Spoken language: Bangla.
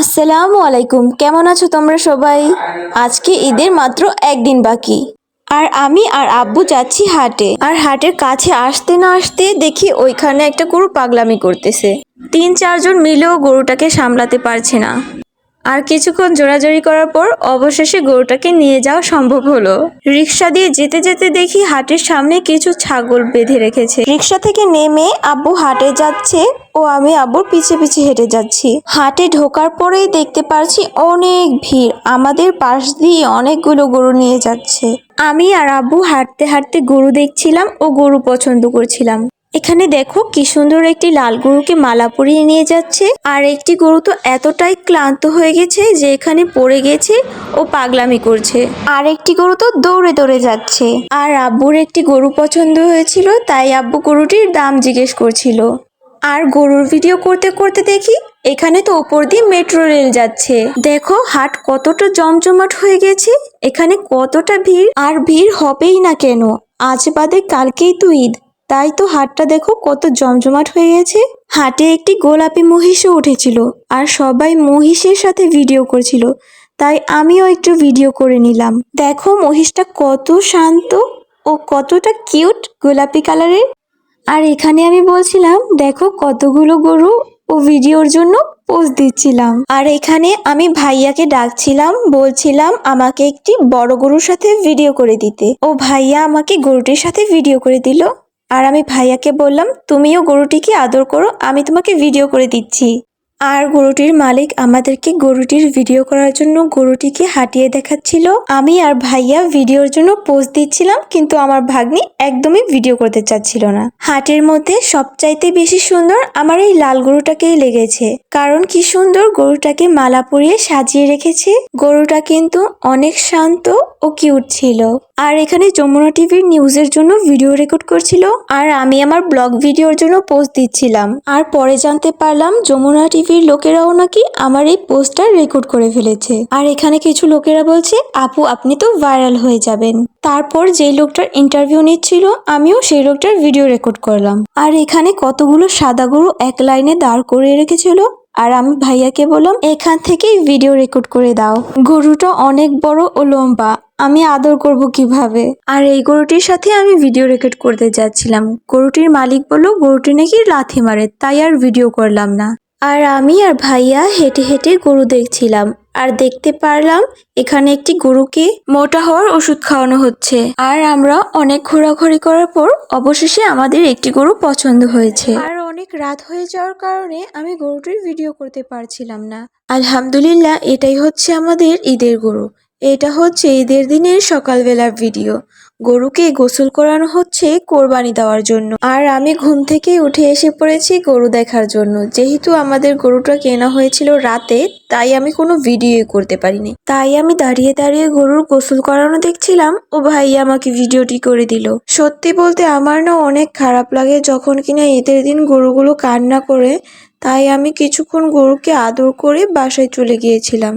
আসসালামু আলাইকুম। কেমন আছো তোমরা সবাই? আজকে ঈদের মাত্র একদিন বাকি। আর আমি আর আব্বু যাচ্ছি হাটে। আর হাটের কাছে আসতে না আসতে দেখি ওইখানে একটা গরু পাগলামি করতেছে। তিন চারজন মিলেও গরুটাকে সামলাতে পারছে না। আর কিছুক্ষণ জোরাজোরি করার পর অবশেষে গরুটাকে নিয়ে যাওয়া সম্ভব হলো। রিক্সা দিয়ে যেতে যেতে দেখি হাটের সামনে কিছু ছাগল বেঁধে রেখেছে। রিক্সা থেকে নেমে আব্বু হাটে যাচ্ছে ও আমি আব্বুর পিছে পিছে হেঁটে যাচ্ছি। হাটে ঢোকার পরেই দেখতে পারছি অনেক ভিড়। আমাদের পাশ দিয়ে অনেকগুলো গরু নিয়ে যাচ্ছে। আমি আর আব্বু হাঁটতে হাঁটতে গরু দেখছিলাম ও গরু পছন্দ করছিলাম। এখানে দেখো কি সুন্দর একটি লাল গরুকে মালা পরিয়ে নিয়ে যাচ্ছে। আর একটি গরু তো এতটাই ক্লান্ত হয়ে গেছে যে এখানে পড়ে গেছে ও পাগলামি করছে। আর একটি গরু তো দৌড়ে দৌড়ে যাচ্ছে। আর আব্বুর একটি গরু পছন্দ হয়েছিল, তাই আব্বু গরুটির দাম জিজ্ঞেস করছিল। আর গরুর ভিডিও করতে করতে দেখি, এখানে তো ওপর দিয়ে মেট্রো রেল যাচ্ছে। দেখো, হাট কতটা জমজমাট হয়ে গেছে, এখানে কতটা ভিড়, আর ভিড় হবেই না কেন? আজ বাদে কালকেই তো ঈদ। তাই তো হাটটা দেখো কত জমজমাট হয়ে গেছে। হাটে একটি গোলাপি মহিষও উঠেছিল আর সবাই মহিষের সাথে ভিডিও করছিল। তাই আমিও একটু ভিডিও করে নিলাম। দেখো মহিষটা কত শান্ত ও কতটা কিউট গোলাপি কালারের আর এখানে আমি বলছিলাম, দেখো কতগুলো গরু ও ভিডিওর জন্য পোজ দিচ্ছিলাম। আর এখানে আমি ভাইয়াকে ডাকছিলাম, বলছিলাম আমাকে একটি বড় গরুর সাথে ভিডিও করে দিতে। ও ভাইয়া আমাকে গরুটির সাথে ভিডিও করে দিল। আর আমি ভাইয়াকে বললাম, তুমিও গরুটিকে আদর করো, আমি তোমাকে ভিডিও করে দিচ্ছি। আর গরুটির মালিক আমাদেরকে গরুটির ভিডিও করার জন্য গরুটিকে হাঁটিয়ে দেখাচ্ছিল। আমি আর ভাইয়া ভিডিওর জন্য পোস্ট দিচ্ছিলাম, কিন্তু আমার ভাগ্নি একদমই ভিডিও করতে চাচ্ছিল না। হাটের মধ্যে সবচাইতে বেশি সুন্দর আমার এই লাল গরুটাকেই লেগেছে। কারণ কি সুন্দর গরুটাকে মালা পরিয়ে সাজিয়ে রেখেছে। গরুটা কিন্তু অনেক শান্ত ও কিউট ছিল। আর এখানে যমুনা টিভির নিউজের জন্য ভিডিও রেকর্ড করছিল আর আমি আমার ব্লগ ভিডিওর জন্য পোস্ট দিচ্ছিলাম। আর পরে জানতে পারলাম যমুনা টিভির লোকেরাও নাকি আমার এই পোস্টটা রেকর্ড করে ফেলেছে। আর এখানে কিছু লোকেরা বলছে, আপু, আপনি তো ভাইরাল হয়ে যাবেন। তারপর যে লোকটার ইন্টারভিউ নিচ্ছিল, আমিও সেই লোকটার ভিডিও রেকর্ড করলাম। আর এখানে কতগুলো সাদা গরু এক লাইনে দাঁড় করিয়ে রেখেছিল আর আমি ভাইয়াকে বললাম, এখান থেকেই ভিডিও রেকর্ড করে দাও। গরুটা অনেক বড় ও লম্বা, আমি আদর করব কীভাবে? আর এই গরুটির সাথে আমি ভিডিও রেকর্ড করতে যাচ্ছিলাম। গরুটির মালিক বলল, গরুটি নাকি লাথি মারে, তাই আর ভিডিও করলাম না। আর আমি আর ভাইয়া হেঁটে হেঁটে গরু দেখছিলাম। আর দেখতে পারলাম, এখানে একটি গরুকে মোটা হওয়ার ওষুধ খাওয়ানো হচ্ছে। আর আমরা অনেক ঘোরাঘুরি করার পর, অবশেষে আমাদের একটি গরু পছন্দ হয়েছে। আর অনেক রাত হয়ে যাওয়ার কারণে আমি গরুটির ভিডিও করতে পারছিলাম না। আলহামদুলিল্লাহ, এটাই হচ্ছে আমাদের ঈদের গরু। এটা হচ্ছে ঈদের দিনের সকালবেলার ভিডিও। গরুকে গোসল করানো হচ্ছে কোরবানি দেওয়ার জন্য। আর আমি ঘুম থেকে উঠে এসে পড়েছি গরু দেখার জন্য। যেহেতু আমাদের গরুটা কেনা হয়েছিল রাতে, তাই আমি কোনো ভিডিও করতে পারিনি। তাই আমি দাঁড়িয়ে দাঁড়িয়ে গরুর গোসল করানো দেখছিলাম। ও ভাই আমাকে ভিডিওটি করে দিল। সত্যি বলতে আমার না অনেক খারাপ লাগে যখন কিনা ঈদের দিন গরুগুলো কান্না করে। তাই আমি কিছুক্ষণ গরুকে আদর করে বাসায় চলে গিয়েছিলাম।